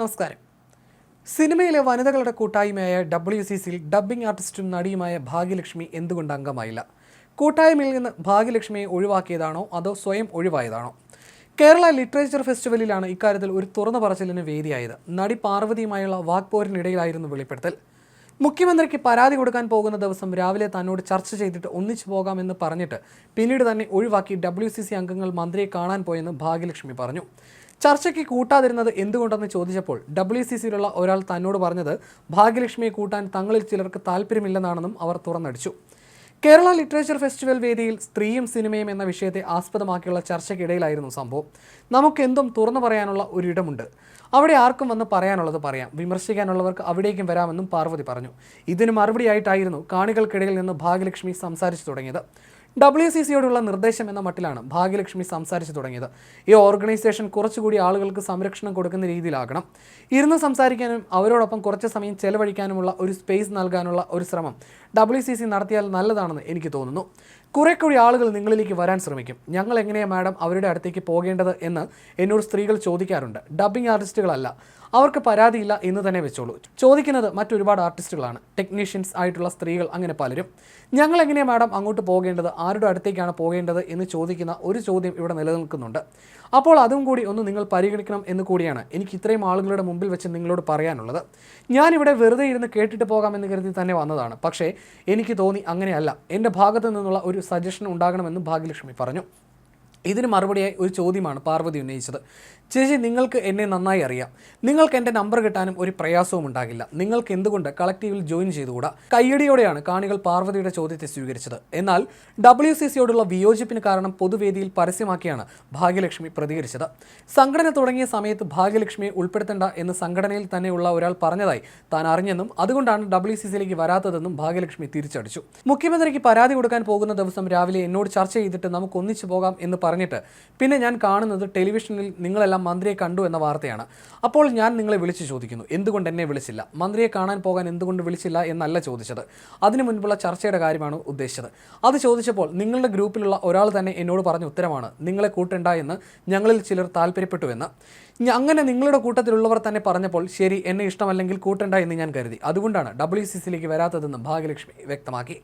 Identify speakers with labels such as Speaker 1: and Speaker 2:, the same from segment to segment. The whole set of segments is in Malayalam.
Speaker 1: നമസ്കാരം. സിനിമയിലെ വനിതകളുടെ കൂട്ടായ്മയായ ഡബ്ല്യു സി സിയിൽ ഡബ്ബിംഗ് ആർട്ടിസ്റ്റും നടിയുമായ ഭാഗ്യലക്ഷ്മി എന്തുകൊണ്ട് അംഗമായില്ല? കൂട്ടായ്മയിൽ നിന്ന് ഭാഗ്യലക്ഷ്മിയെ ഒഴിവാക്കിയതാണോ അതോ സ്വയം ഒഴിവായതാണോ? കേരള ലിറ്ററേച്ചർ ഫെസ്റ്റിവലിലാണ് ഇക്കാര്യത്തിൽ ഒരു തുറന്നു പറച്ചിലിന് വേദിയായത്. നടി പാർവതിയുമായുള്ള വാക്പോരിനിടയിലായിരുന്നു വെളിപ്പെടുത്തൽ. മുഖ്യമന്ത്രിക്ക് പരാതി കൊടുക്കാൻ പോകുന്ന ദിവസം രാവിലെ തന്നോട് ചർച്ച ചെയ്തിട്ട് ഒന്നിച്ചു പോകാമെന്ന് പറഞ്ഞിട്ട് പിന്നീട് തന്നെ ഒഴിവാക്കി ഡബ്ല്യു സി സി അംഗങ്ങൾ മന്ത്രിയെ കാണാൻ പോയെന്ന് ഭാഗ്യലക്ഷ്മി പറഞ്ഞു. ചർച്ചയ്ക്ക് കൂട്ടാതിരുന്നത് എന്തുകൊണ്ടെന്ന് ചോദിച്ചപ്പോൾ ഡബ്ല്യു സി സിയിലുള്ള ഒരാൾ തന്നോട് പറഞ്ഞത് ഭാഗ്യലക്ഷ്മിയെ കൂട്ടാൻ തങ്ങളിൽ ചിലർക്ക് താല്പര്യമില്ലെന്നാണെന്നും അവർ തുറന്നടിച്ചു. കേരള ലിറ്ററേച്ചർ ഫെസ്റ്റിവൽ വേദിയിൽ സ്ത്രീയും സിനിമയും എന്ന വിഷയത്തെ ആസ്പദമാക്കിയുള്ള ചർച്ചയ്ക്കിടയിലായിരുന്നു സംഭവം. നമുക്കെന്തും തുറന്നു പറയാനുള്ള ഒരിടമുണ്ട്. അവിടെ ആർക്കും വന്ന് പറയാനുള്ളത് പറയാം. വിമർശിക്കാനുള്ളവർക്ക് അവിടേക്കും വരാമെന്നും പാർവതി പറഞ്ഞു. ഇതിന് മറുപടിയായിട്ടായിരുന്നു കാണികൾക്കിടയിൽ നിന്ന് ഭാഗ്യലക്ഷ്മി സംസാരിച്ചു തുടങ്ങിയത്. ഡബ്ല്യു സി സിയോടുള്ള നിർദ്ദേശം എന്ന മട്ടിലാണ് ഭാഗ്യലക്ഷ്മി സംസാരിച്ചു തുടങ്ങിയത്. ഈ ഓർഗനൈസേഷൻ കുറച്ചുകൂടി ആളുകൾക്ക് സംരക്ഷണം കൊടുക്കുന്ന രീതിയിലാകണം. ഇരുന്ന് സംസാരിക്കാനും അവരോടൊപ്പം കുറച്ച് സമയം ചെലവഴിക്കാനുമുള്ള ഒരു സ്പേസ് നൽകാനുള്ള ഒരു ശ്രമം ഡബ്ല്യു സി സി നടത്തിയാൽ നല്ലതാണെന്ന് എനിക്ക് തോന്നുന്നു. കുറെ കൂടി ആളുകൾ നിങ്ങളിലേക്ക് വരാൻ ശ്രമിക്കും. ഞങ്ങൾ എങ്ങനെയാണ് മാഡം അവരുടെ അടുത്തേക്ക് പോകേണ്ടത് എന്ന് എന്നോട് സ്ത്രീകൾ ചോദിക്കാറുണ്ട്. ഡബ്ബിംഗ് ആർട്ടിസ്റ്റുകളല്ല. അവർക്ക് പരാതിയില്ല എന്ന് തന്നെ വെച്ചോളൂ. ചോദിക്കുന്നത് മറ്റൊരുപാട് ആർട്ടിസ്റ്റുകളാണ്. ടെക്നീഷ്യൻസ് ആയിട്ടുള്ള സ്ത്രീകൾ അങ്ങനെ പലരും. ഞങ്ങൾ എങ്ങനെയാണ് മാഡം അങ്ങോട്ട് പോകേണ്ടത്? ആരുടെ അടുത്തേക്കാണ് പോകേണ്ടത്? എന്ന് ചോദിക്കുന്ന ഒരു ചോദ്യം ഇവിടെ നിലനിൽക്കുന്നുണ്ട്. അപ്പോൾ അതും കൂടി ഒന്ന് നിങ്ങൾ പരിഗണിക്കണം എന്ന് കൂടിയാണ് എനിക്ക് ഇത്രയും ആളുകളുടെ മുമ്പിൽ വെച്ച് നിങ്ങളോട് പറയാനുള്ളത്. ഞാനിവിടെ വെറുതെ ഇരുന്ന് കേട്ടിട്ട് പോകാമെന്ന് കരുതി തന്നെ വന്നതാണ്. പക്ഷേ എനിക്ക് തോന്നി അങ്ങനെയല്ല. എന്റെ ഭാഗത്തു നിന്നുള്ള ഒരു സജഷൻ ഉണ്ടാകണമെന്ന് ഭാഗ്യലക്ഷ്മി പറഞ്ഞു. ഇതിന് മറുപടിയായി ഒരു ചോദ്യമാണ് പാർവതി ഉന്നയിച്ചത്. ചേച്ചി നിങ്ങൾക്ക് എന്നെ നന്നായി അറിയാം. നിങ്ങൾക്ക് എന്റെ നമ്പർ കിട്ടാനും ഒരു പ്രയാസവും ഉണ്ടാകില്ല. നിങ്ങൾക്ക് എന്തുകൊണ്ട് കളക്റ്റീവിൽ ജോയിൻ ചെയ്തുകൂടാ? കയ്യടിയോടെയാണ് കാണികൾ പാർവതിയുടെ ചോദ്യത്തെ സ്വീകരിച്ചത്. എന്നാൽ ഡബ്ല്യു സി സിയോടുള്ള വിയോജിപ്പിന് കാരണം പൊതുവേദിയിൽ പരസ്യമാക്കിയാണ് ഭാഗ്യലക്ഷ്മി പ്രതികരിച്ചത്. സംഘടന തുടങ്ങിയ സമയത്ത് ഭാഗ്യലക്ഷ്മിയെ ഉൾപ്പെടുത്തേണ്ട എന്ന് സംഘടനയിൽ തന്നെയുള്ള ഒരാൾ പറഞ്ഞതായി താൻ അറിഞ്ഞെന്നും അതുകൊണ്ടാണ് ഡബ്ല്യു സി സിയിലേക്ക് വരാത്തതെന്നും ഭാഗ്യലക്ഷ്മി തിരിച്ചടിച്ചു. മുഖ്യമന്ത്രിക്ക് പരാതി കൊടുക്കാൻ പോകുന്ന ദിവസം രാവിലെ എന്നോട് ചർച്ച ചെയ്തിട്ട് നമുക്ക് ഒന്നിച്ചു പോകാം എന്ന് പറഞ്ഞിട്ട്. പിന്നെ ഞാൻ കാണുന്നത് ടെലിവിഷനിൽ നിങ്ങളെല്ലാം മന്ത്രിയെ കണ്ടു എന്ന വാർത്തയാണ്. അപ്പോൾ ഞാൻ നിങ്ങളെ വിളിച്ചു ചോദിക്കുന്നു എന്തുകൊണ്ട് എന്നെ വിളിച്ചില്ല? മന്ത്രിയെ കാണാൻ പോകാൻ എന്തുകൊണ്ട് വിളിച്ചില്ല എന്നല്ല ചോദിച്ചത്. അതിനു മുൻപുള്ള ചർച്ചയുടെ കാര്യമാണ് ഉദ്ദേശിച്ചത്. അത് ചോദിച്ചപ്പോൾ നിങ്ങളുടെ ഗ്രൂപ്പിലുള്ള ഒരാൾ തന്നെ എന്നോട് പറഞ്ഞ ഉത്തരമാണ് നിങ്ങളെ കൂട്ടണ്ട എന്ന് ഞങ്ങളിൽ ചിലർ താല്പര്യപ്പെട്ടു എന്ന് അങ്ങനെ നിങ്ങളുടെ കൂട്ടത്തിലുള്ളവർ തന്നെ പറഞ്ഞപ്പോൾ ശരി എന്നെ ഇഷ്ടമല്ലെങ്കിൽ കൂട്ടണ്ട എന്ന് ഞാൻ കരുതി. അതുകൊണ്ടാണ് ഡബ്ല്യു സി സിയിലേക്ക് വരാത്തതെന്ന് ഭാഗ്യലക്ഷ്മി വ്യക്തമാക്കി.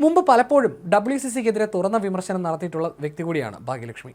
Speaker 1: മുമ്പ് പലപ്പോഴും ഡബ്ല്യു സി സിക്കെതിരെ തുറന്ന വിമർശനം നടത്തിയിട്ടുള്ള വ്യക്തി കൂടിയാണ് ഭാഗ്യലക്ഷ്മി.